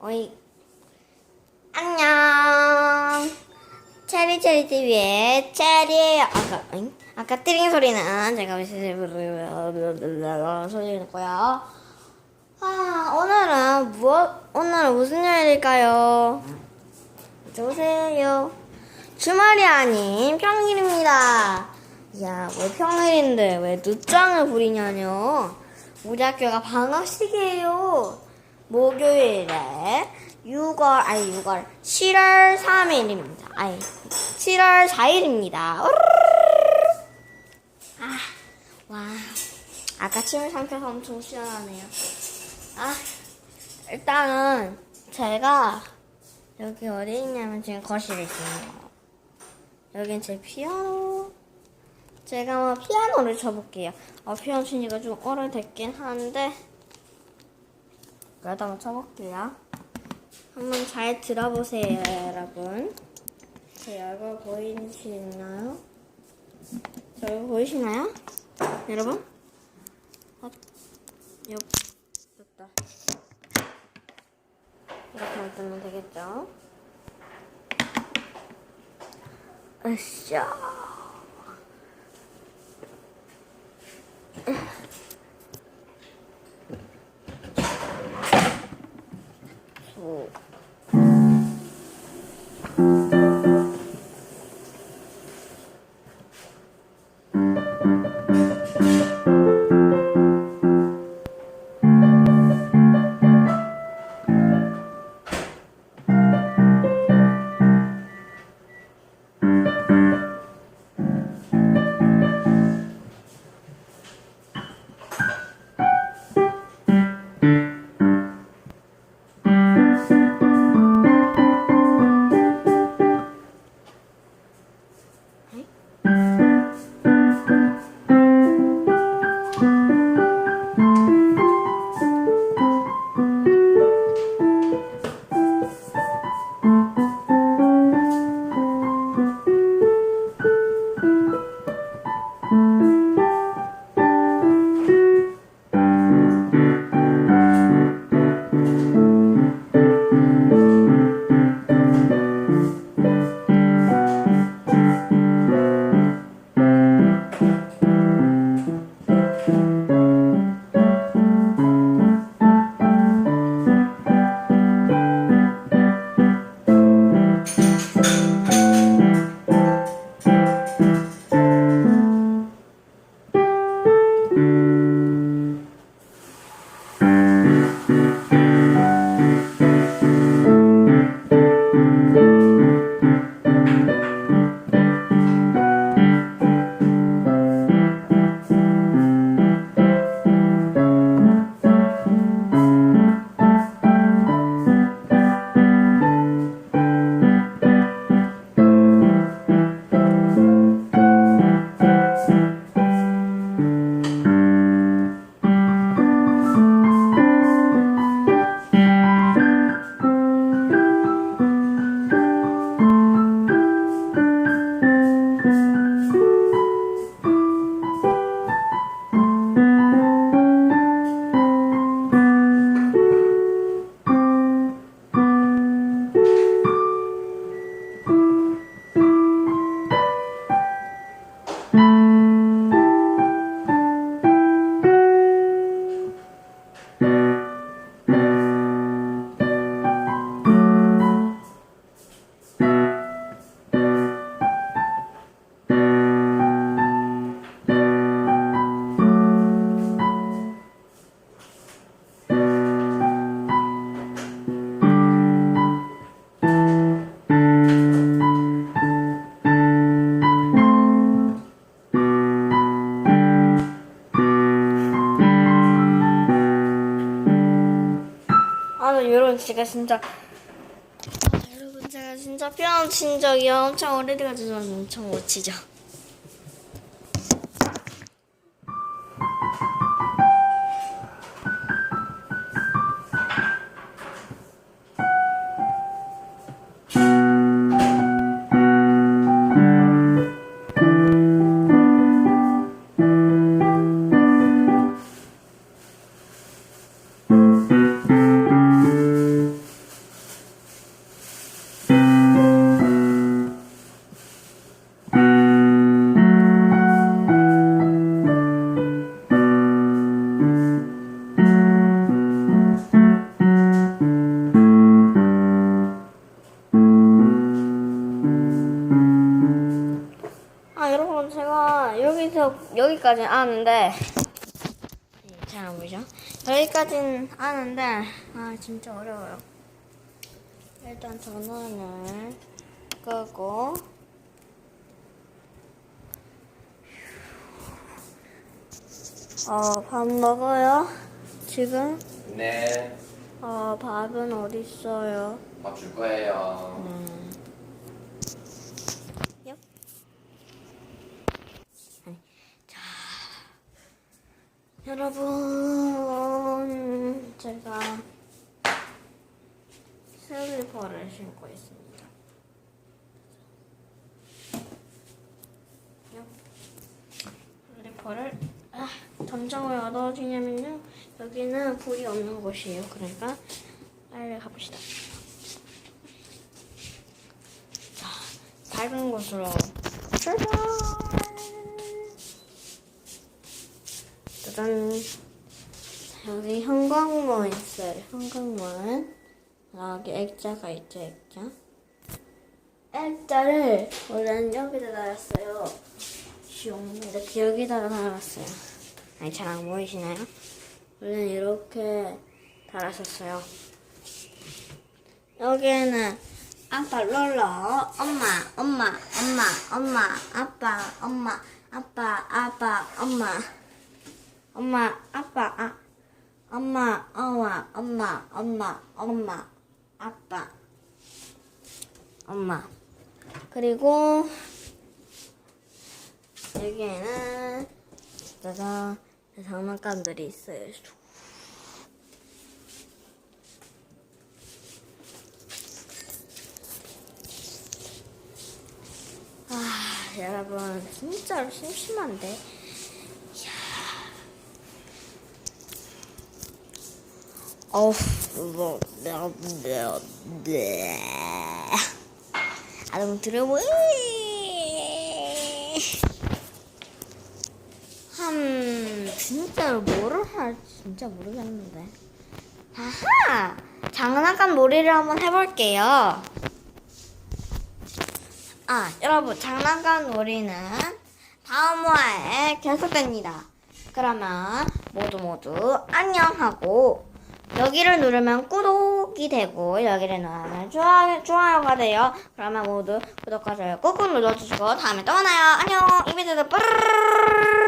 어이. 안녕. 체리 체리 TV의 체리예요. 아까 응? 아까 띠링 소리는 제가 소리 냈고요. 아 오늘은 무엇 오늘은 무슨 요일일까요? 오세요. 주말이 아닌 평일입니다. 야, 왜 평일인데 왜 늦장을 부리냐뇨? 우리 학교가 방학식이에요. 목요일에 6월, 아니 6월, 7월 3일입니다. 아니, 7월 4일입니다. 아, 와. 아까 침을 삼켜서 엄청 시원하네요. 아, 일단은 제가 여기 어디 있냐면 지금 거실에 있습니다. 여긴 제 피아노. 제가 한번 피아노를 쳐볼게요. 어, 피아노 치니까 좀 오래됐긴 한데 그래도 한번 쳐볼게요. 한번 잘 들어보세요, 여러분. 제 얼굴 보이시나요? 제 얼굴 보이시나요? 여러분? 어, 여, 됐다. 이렇게 만들면 되겠죠? 으쌰. 아, 제가 진짜 아, 여러분 제가 진짜 피아노 친 적이 엄청 오래돼가지고 엄청 못 치죠. 여기까지 아는데 네, 잘안 보이죠? 여기까지는 아는데 아 진짜 어려워요. 일단 전원을 끄고 어, 밥 먹어요. 지금 네, 어, 밥은 어디 있어요? 밥 줄 거예요. 음. 얍. 아니, 자, 여러분, 제가 슬리퍼를 신고 있습니다. 얍. 슬리퍼를 아, 점점 왜 어두워지냐면요. 여기는 불이 없는 곳이에요. 그러니까 빨리 가봅시다. 밝은 곳으로 출발! 짜잔! 여기 형광문 있어요. 형광문. 여기 액자가 있죠, 액자. 액자를 원래는 여기다 달았어요. 슝 이렇게 여기다가 달았어요. 아니 잘 안 보이시나요? 원래는 이렇게 달았었어요. 여기에는 아빠 롤러 엄마 엄마 엄마 엄마 아빠 엄마 아빠 아빠 엄마 엄마 아빠 아 엄마 엄마 엄마 엄마 엄마 아빠 엄마 그리고 여기에는 짜잔 장난감들이 있어요. 아, 여러분, 진짜로 심심한데. 이야. 어우, 뭐, 네, 네, 네. 아, 너무 들어보이. 음, 진짜로 뭐를 할지 진짜 모르겠는데. 아하! 장난감 놀이를 한번 해볼게요. 아, 여러분, 장난감 놀이는 다음 화에 계속됩니다. 그러면 모두 모두 안녕하고 여기를 누르면 구독이 되고 여기를 누르면 좋아요, 좋아요가 돼요. 그러면 모두 구독과 좋아요 꾹꾹 눌러주시고 다음에 또 만나요. 안녕! 이벤트도 뿌르르르